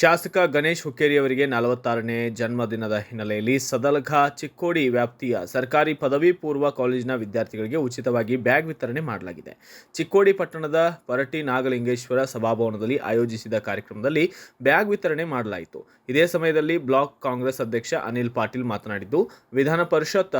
ಶಾಸಕ ಗಣೇಶ್ ಹುಕ್ಕೇರಿಯವರಿಗೆ ನಲವತ್ತಾರನೇ ಜನ್ಮದಿನದ ಹಿನ್ನೆಲೆಯಲ್ಲಿ ಸದಲಘ ಚಿಕ್ಕೋಡಿ ವ್ಯಾಪ್ತಿಯ ಸರ್ಕಾರಿ ಪದವಿ ಪೂರ್ವ ಕಾಲೇಜಿನ ವಿದ್ಯಾರ್ಥಿಗಳಿಗೆ ಉಚಿತವಾಗಿ ಬ್ಯಾಗ್ ವಿತರಣೆ ಮಾಡಲಾಗಿದೆ. ಚಿಕ್ಕೋಡಿ ಪಟ್ಟಣದ ಪರಟಿ ನಾಗಲಿಂಗೇಶ್ವರ ಸಭಾಭವನದಲ್ಲಿ ಆಯೋಜಿಸಿದ ಕಾರ್ಯಕ್ರಮದಲ್ಲಿ ಬ್ಯಾಗ್ ವಿತರಣೆ ಮಾಡಲಾಯಿತು. ಇದೇ ಸಮಯದಲ್ಲಿ ಬ್ಲಾಕ್ ಕಾಂಗ್ರೆಸ್ ಅಧ್ಯಕ್ಷ ಅನಿಲ್ ಪಾಟೀಲ್ ಮಾತನಾಡಿದ್ದು, ವಿಧಾನ ಪರಿಷತ್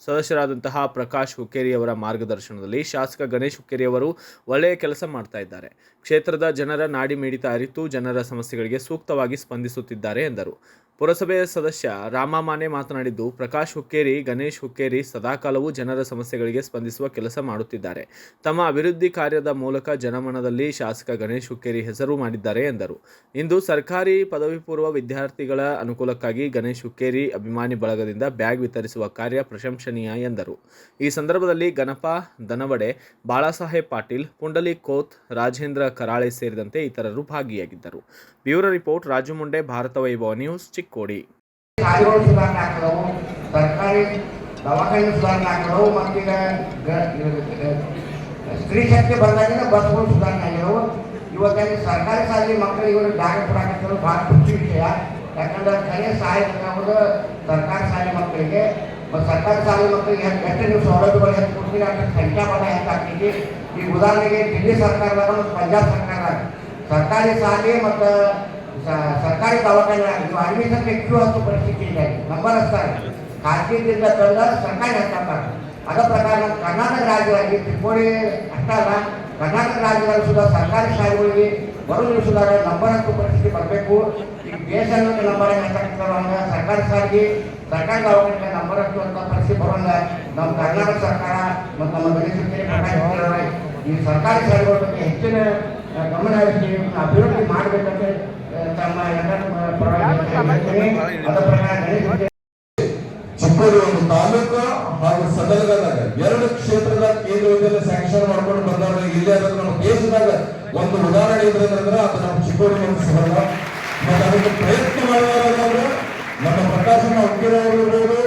ಸದಸ್ಯರಾದಂತಹ ಪ್ರಕಾಶ್ ಹುಕ್ಕೇರಿಯವರ ಮಾರ್ಗದರ್ಶನದಲ್ಲಿ ಶಾಸಕ ಗಣೇಶ್ ಹುಕ್ಕೇರಿಯವರು ಒಳ್ಳೆಯ ಕೆಲಸ ಮಾಡ್ತಾ ಇದ್ದಾರೆ. ಕ್ಷೇತ್ರದ ಜನರ ನಾಡಿ ಮಿಡಿತ ಅರಿತು ಜನರ ಸಮಸ್ಯೆಗಳಿಗೆ ಸೂಕ್ತವಾಗಿ ಸ್ಪಂದಿಸುತ್ತಿದ್ದಾರೆ ಎಂದರು. ಪುರಸಭೆ ಸದಸ್ಯ ರಾಮಮಾನೆ ಮಾತನಾಡಿದ್ದು, ಪ್ರಕಾಶ್ ಹುಕ್ಕೇರಿ, ಗಣೇಶ್ ಹುಕ್ಕೇರಿ ಸದಾಕಾಲವೂ ಜನರ ಸಮಸ್ಯೆಗಳಿಗೆ ಸ್ಪಂದಿಸುವ ಕೆಲಸ ಮಾಡುತ್ತಿದ್ದಾರೆ. ತಮ್ಮ ಅಭಿವೃದ್ಧಿ ಕಾರ್ಯದ ಮೂಲಕ ಜನಮನದಲ್ಲಿ ಶಾಸಕ ಗಣೇಶ್ ಹುಕ್ಕೇರಿ ಹೆಸರು ಮಾಡಿದ್ದಾರೆ ಎಂದರು. ಇಂದು ಸರ್ಕಾರಿ ಪದವಿ ಪೂರ್ವ ವಿದ್ಯಾರ್ಥಿಗಳ ಅನುಕೂಲಕ್ಕಾಗಿ ಗಣೇಶ್ ಹುಕ್ಕೇರಿ ಅಭಿಮಾನಿ ಬಳಗದಿಂದ ಬ್ಯಾಗ್ ವಿತರಿಸುವ ಕಾರ್ಯ ಪ್ರಶಂಸನೀಯ ಎಂದರು. ಈ ಸಂದರ್ಭದಲ್ಲಿ ಗಣಪ ದನವಡೆ ಬಾಳಾಸಾಹೇಬ್ ಪಾಟೀಲ್, ಪುಂಡಲಿ ಕೋತ್, ರಾಜೇಂದ್ರ ಕರಾಳೆ ಸೇರಿದಂತೆ ಇತರರು ಭಾಗಿಯಾಗಿದ್ದರು. Bureau report, Raju Munde, Bharata Vaibhava news Chikkodi. ಸುಧಾರಣೆ ಆಗ್ತದವು ಸರ್ಕಾರಿ ದವಾಖಾನೆ ಸುಧಾರಣೆ ಆಗ್ತದವು ಮತ್ತೀಗ ಸ್ತ್ರೀ ಶಕ್ತಿ ಬಂದಾಗಿನ ಬಸ್ಗಳು ಸುಧಾರಣೆ ಆಗ್ಯಾವು ಇವಾಗ ಸರ್ಕಾರಿ ಶಾಲೆ ಮಕ್ಕಳಿಗೆ ಇವರು ಜಾಗ ಕೊಡಾಕತ್ತಿರೋ ಭಾಳ ಖುಷಿ ವಿಷಯ ಯಾಕಂದ್ರೆ ಕಲೆ ಸಹಾಯ ಬೇಕಾಗೋದು ಸರ್ಕಾರಿ ಶಾಲೆ ಮಕ್ಕಳಿಗೆ ಸರ್ಕಾರಿ ಶಾಲೆ ಮಕ್ಕಳಿಗೆ ಎಷ್ಟು ನೀವು ಸೌಲಭ್ಯಗಳು ಹೆಚ್ಚು ಕೊಡ್ತೀರಿ ಅಷ್ಟು ಸಂಖ್ಯಾಬಲ ಹೆಚ್ಚಾಗ್ತೈತಿ ಈಗ ಉದಾಹರಣೆಗೆ ದಿಲ್ಲಿ ಸರ್ಕಾರದಾಗ ಮತ್ತು ಪಂಜಾಬ್ ಸರ್ಕಾರದಾಗ ಸರ್ಕಾರಿ ಶಾಲೆ ಮತ್ತು ಸರ್ಕಾರಿ ದವಾಖಾನೆ ನೀವು ಅಡ್ಮಿಷನ್ ಕ್ಯೂ ಅಂತ ಪರಿಸ್ಥಿತಿ ಇದೆ. ನಂಬರ್ ಹಚ್ತಾರೆ ಖಾಸಗಿದಿಂದ ತಂದ ಸರ್ಕಾರಿ ಹಚ್ತಾರೆ ಅದ ಪ್ರಕಾರ ನಮ್ಮ ಕರ್ನಾಟಕ ರಾಜ್ಯವಾಗಿ ಚಿಕ್ಕೋಡಿ ಅಷ್ಟಲ್ಲ ಕರ್ನಾಟಕ ರಾಜ್ಯದಲ್ಲಿ ಸುಧಾ ಸರ್ಕಾರಿ ಶಾಲೆಗಳಿಗೆ ಬರೋ ಸುಧಾರ ನಂಬರ್ ಹತ್ತು ಪರಿಸ್ಥಿತಿ ಬರಬೇಕು. ಈಗ ದೇಶ ನಂಬರ್ ಹಂಗ ಸರ್ಕಾರಿ ಶಾಲೆಗೆ ಸರ್ಕಾರಿ ದವಾಖಾನೆ ನಂಬರ್ ಹತ್ತು ಅಂತ ಪರಿಸ್ಥಿತಿ ಬರೋಲ್ಲ ನಮ್ಮ ಕರ್ನಾಟಕ ಸರ್ಕಾರ ಮತ್ತು ನಮ್ಮ ಪ್ರಕಾಶ್ ಈ ಸರ್ಕಾರಿ ಶಾಲೆಗಳ ಬಗ್ಗೆ ಹೆಚ್ಚಿನ ಗಮನ ಹರಿಸಿ, ಅಭಿವೃದ್ಧಿ ಮಾಡಬೇಕಂತ ತಮ್ಮ ಚಿಕ್ಕೋಡಿ ಒಂದು ತಾಲೂಕು ಹಾಗೂ ಸದಲಗದಾಗ ಎರಡು ಕ್ಷೇತ್ರದ ಕೇಂದ್ರದಲ್ಲಿ ಸ್ಯಾಂಕ್ಷನ್ ಮಾಡ್ಕೊಂಡು ಬಂದವರು ಇಲ್ಲೇ ಅದಕ್ಕೆ ನಮ್ಮ ದೇಶದಾಗ ಒಂದು ಉದಾಹರಣೆ ಇದ್ರೆ ಅಂದ್ರೆ ಅದು ನಮ್ಮ ಚಿಕ್ಕೋಡಿ ಸಭಾಗ ಮತ್ತೆ ಅದಕ್ಕೆ ಪ್ರಯತ್ನ ಮಾಡುವವರಾದ್ರೆ ನಮ್ಮ ಪ್ರಕಾಶನ ಅವರು ಇರ್ಬೋದು,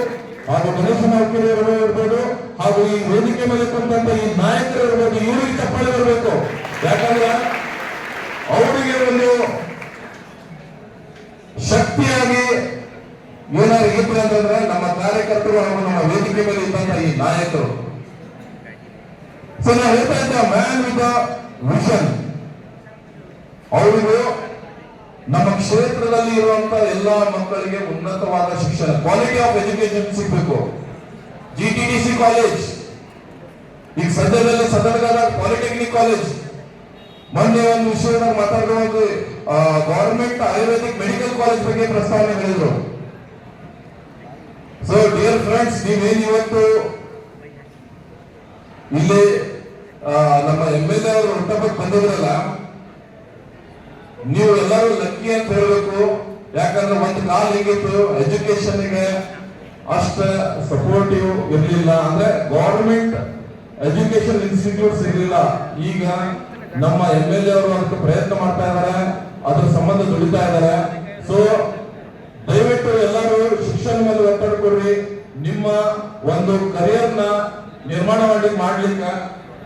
ಹಾಗೂ ಗಣೇಶನ ಹುಕ್ಕೇರಿ ಇರ್ಬೋದು, ಹಾಗೂ ಈ ವೇದಿಕೆ ಮೇಲೆ ಕುಂತಂತ ಈ ನಾಯಕರು ಇರ್ಬೋದು ಇವರಿಗೆ ಚಪ್ಪಾಳೆ ಬರಬೇಕು. ಯಾಕಂದ್ರೆ ಅವರಿಗೆ ಒಂದು ಶಕ್ತಿಯಾಗಿ ಏನಾದ್ರು ಇತ್ತು ಅಂತಂದ್ರೆ ನಮ್ಮ ಕಾರ್ಯಕರ್ತರು ಹಾಗೂ ನಮ್ಮ ವೇದಿಕೆ ಮೇಲೆ ಇದ್ದಂತ ಈ ನಾಯಕರು. ಸೊ ನಾವು ಹೇಳ್ತಾ ಇದ್ದ ಮ್ಯಾನ್ ವಿತ್ ವಿಷನ್ ಅವರಿಗೂ ನಮ್ಮ ಕ್ಷೇತ್ರದಲ್ಲಿ ಇರುವಂತ ಎಲ್ಲಾ ಮಕ್ಕಳಿಗೆ ಉನ್ನತವಾದ ಶಿಕ್ಷಣ ಕ್ವಾಲಿಟಿ ಆಫ್ ಎಜುಕೇಶನ್ ಸಿಗ್ಬೇಕು. G T D C college ಈಗ ಸದ್ಯದಲ್ಲಿ ಸದರ್ಗದ ಪಾಲಿಟೆಕ್ನಿಕ್ ಕಾಲೇಜ್ ಮೊನ್ನೆ ಒಂದು ವಿಷಯದಾಗ ಮಾತಾಡುವಾಗ ಗವರ್ಮೆಂಟ್ ಆಯುರ್ವೇದಿಕ್ ಮೆಡಿಕಲ್ ಕಾಲೇಜ್ ಬಗ್ಗೆ ಪ್ರಸ್ತಾವನೆ ಹೇಳಿದ್ರು. ಸೊ ಡಿಯರ್ ಫ್ರೆಂಡ್ಸ್ ನೀವೇನು ಇವತ್ತು ಇಲ್ಲಿ ನಮ್ಮ ಎಂ ಎಲ್ ಎ ಅವರು ಹುಟ್ಟಬ್ಬಕ್ಕೆ ಬಂದಿದ್ರಲ್ಲ, ನೀವು ಎಲ್ಲರೂ ಲಕ್ಕಿ ಅಂತ ಹೇಳಬೇಕು. ಯಾಕಂದ್ರೆ ಒಂದು ಕಾಲ ಹೇಗಿತ್ತು? ಎಜುಕೇಶನ್ಗೆ ಅಷ್ಟ ಸಪೋರ್ಟಿವ್ ಇರಲಿಲ್ಲ. ಅಂದ್ರೆ ಗವರ್ಮೆಂಟ್ ಎಜುಕೇಶನ್ ಇನ್ಸ್ಟಿಟ್ಯೂಟ್ಸ್ ಇರಲಿಲ್ಲ ಈಗ ನಮ್ಮ ಎಂ ಎಲ್ ಎ ಅವರು ಅದಕ್ಕೆ ಪ್ರಯತ್ನ ಮಾಡ್ತಾ ಇದ್ದಾರೆ, ಅದ್ರ ಸಂಬಂಧ ದುಡಿತಾ ಇದ್ದಾರೆ. ಸೊ ದಯವಿಟ್ಟು ಎಲ್ಲರೂ ಶಿಕ್ಷಣ ಮೇಲೆ ಒತ್ತಡ ಕೊಡ್ರಿ. ನಿಮ್ಮ ಒಂದು ಕರಿಯರ್ ನಿರ್ಮಾಣ ಮಾಡಿ ಮಾಡ್ಲಿಕ್ಕೆ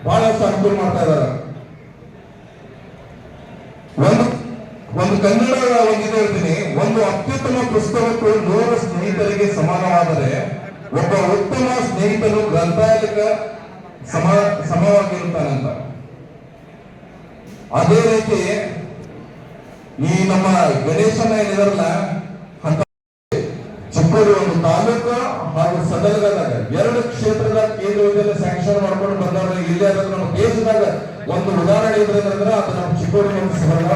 ಬಹಳಷ್ಟು ಅನುಕೂಲ ಮಾಡ್ತಾ ಇದ್ದಾರೆ. ಒಂದು ಒಂದು ಕನ್ನಡ ಒಂದು ಹೇಳ್ತೀನಿ. ಒಂದು ಅತ್ಯುತ್ತಮ ಪುಸ್ತಕಕ್ಕೆ ನೂರು ಸ್ನೇಹಿತರಿಗೆ ಸಮಾನವಾದರೆ, ಒಬ್ಬ ಉತ್ತಮ ಸ್ನೇಹಿತನು ಗ್ರಂಥಾಲಯಕ್ಕೆ ಸಮ, ಸಮವಾಗಿರುತ್ತಾನಂತ. ಅದೇ ರೀತಿ ಈ ನಮ್ಮ ಗಣೇಶನ ಏನಿದಾರಲ್ಲ, ಅಂತ ಚಿಕ್ಕೋಡಿ ಒಂದು ತಾಲೂಕು ಹಾಗೂ ಸದನದಾಗ ಎರಡು ಕ್ಷೇತ್ರದ ಕೇಂದ್ರ ವಿದ್ಯಾಲಯ ಸ್ಯಾಂಕ್ಷನ್ ಮಾಡ್ಕೊಂಡು ಬಂದವರು ಇಲ್ಲೇ ಅದ್ರ ನಮ್ಮ ದೇಶದಾಗ ಒಂದು ಉದಾಹರಣೆ ಇದ್ರೆ ಅಂದ್ರೆ ಅದು ನಮ್ಮ ಚಿಕ್ಕೋಡಿ ಒಂದು ಸಭಾಗ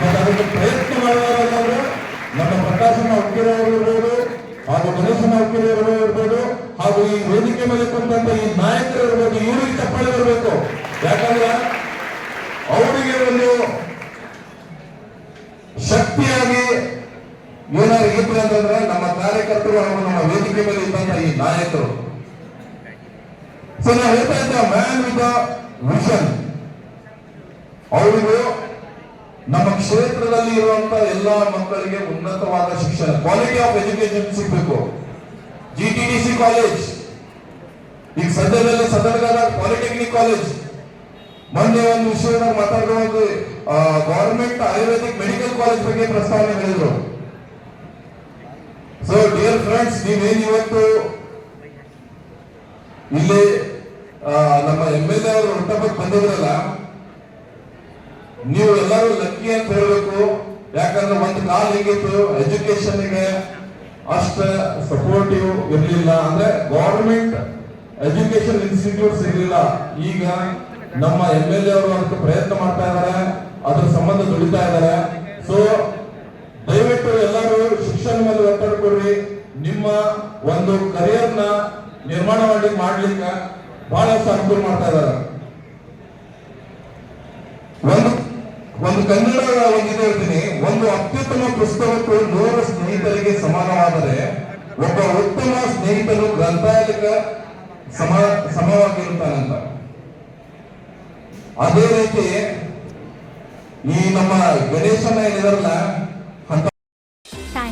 ಮತ್ತೆ ಅದಕ್ಕೆ ಪ್ರಯತ್ನ ಮಾಡುವವರಾದ್ರೆ ನಮ್ಮ ಪ್ರಕಾಶನ ಅವರು ಇರ್ಬೋದು, ಹಾಗೂ ಗಣೇಶನ ಹುಕ್ಕೇರಿ ಇರ್ಬೋದು, ಹಾಗೂ ಈ ವೇದಿಕೆ ಮೇಲೆ ಕುಂತ ಈ ನಾಯಕರು ಇರ್ಬೋದು, ಇವರಿಗೆ ಚಪ್ಪಾಳೆ ಬರಬೇಕು ಯಾಕಂದ್ರೆ ಅವರಿಗೆ ಒಂದು ಶಕ್ತಿಯಾಗಿ ಏನಾದ್ರು ಇತ್ತು ಅಂತಂದ್ರೆ ನಮ್ಮ ಕಾರ್ಯಕರ್ತರು ಹಾಗೂ ನಮ್ಮ ವೇದಿಕೆ ಮೇಲೆ ಇದ್ದಂತ ಈ ನಾಯಕರು. ಸೊ ನಾವು ಹೇಳ್ತಾ ಇದ್ದ ಮ್ಯಾನ್ ವಿತ್ ವಿಷನ್ ಅವರಿಗೂ ನಮ್ಮ ಕ್ಷೇತ್ರದಲ್ಲಿ ಇರುವಂತ ಎಲ್ಲಾ ಮಕ್ಕಳಿಗೆ ಉನ್ನತವಾದ ಶಿಕ್ಷಣ ಕ್ವಾಲಿಟಿ ಆಫ್ ಎಜುಕೇಶನ್ ಸಿಗ್ಬೇಕು. G T D C college ಈಗ ಸದ್ಯದಲ್ಲಿ ಸದರ್ಗದ ಪಾಲಿಟೆಕ್ನಿಕ್ ಕಾಲೇಜ್ ಮೊನ್ನೆ ಒಂದು ವಿಷಯ ಮಾತಾಡುವ ಗವರ್ಮೆಂಟ್ ಆಯುರ್ವೇದಿಕ್ ಮೆಡಿಕಲ್ ಕಾಲೇಜ್ ಬಗ್ಗೆ ಪ್ರಸ್ತಾವನೆ ಹೇಳಿದ್ರು. ಸೊ ಡಿಯರ್ ಫ್ರೆಂಡ್ಸ್ ನೀವೇನ್ ಇವತ್ತು ಇಲ್ಲಿ ನಮ್ಮ ಎಂ ಎಲ್ ಎ ಅವರು ಹುಟ್ಟಹಬ್ಬಕ್ಕೆ ಬಂದಿದ್ರಲ್ಲ, ನೀವು ಎಲ್ಲರೂ ಲಕ್ಕಿ ಅಂತ ಹೇಳಬೇಕು. ಯಾಕಂದ್ರೆ ಒಂದು ಕಾಲ ಹೇಗಿತ್ತು ಎಜುಕೇಶನ್ಗೆ ಅಷ್ಟ ಸಪೋರ್ಟಿವ್ ಇರಲಿಲ್ಲ. ಅಂದ್ರೆ ಗೌರ್ಮೆಂಟ್ ಎಜುಕೇಶನ್ ಇನ್ಸ್ಟಿಟ್ಯೂಟ್ಸ್ ಇರಲಿಲ್ಲ. ಈಗ ನಮ್ಮ ಎಂ ಎಲ್ ಎ ಅವರು ಅದಕ್ಕೆ ಪ್ರಯತ್ನ ಮಾಡ್ತಾ ಇದ್ದಾರೆ ಅದ್ರ ಸಂಬಂಧ ದುಡಿತಾ ಇದ್ದಾರೆ ಸೊ ದಯವಿಟ್ಟು ಎಲ್ಲರೂ ಶಿಕ್ಷಣ ಮೇಲೆ ಕೊಡ್ರಿ ನಿಮ್ಮ ಒಂದು ಕರಿಯರ್ನ ನಿರ್ಮಾಣ ಮಾಡಿ ಮಾಡ್ಲಿಕ್ಕೆ ಬಹಳಷ್ಟು ಅನುಕೂಲ ಮಾಡ್ತಾ ಇದ್ದಾರೆ. ಒಂದು ಒಂದು ಕನ್ನಡ ಒಂದು ಹೇಳ್ತೀನಿ. ಒಂದು ಅತ್ಯುತ್ತಮ ಪುಸ್ತಕಕ್ಕೆ ನೂರು ಸ್ನೇಹಿತರಿಗೆ ಸಮಾನವಾದರೆ ಒಬ್ಬ ಉತ್ತಮ ಸ್ನೇಹಿತನು ಗ್ರಂಥಾಲಯಕ್ಕೆ ಸಮ, ಸಮವಾಗಿರುತ್ತಾನಂತ. ಅದೇ ರೀತಿ ಈ ನಮ್ಮ ಗಣೇಶನ ಏನಿದಾರಲ್ಲ ಅಂತ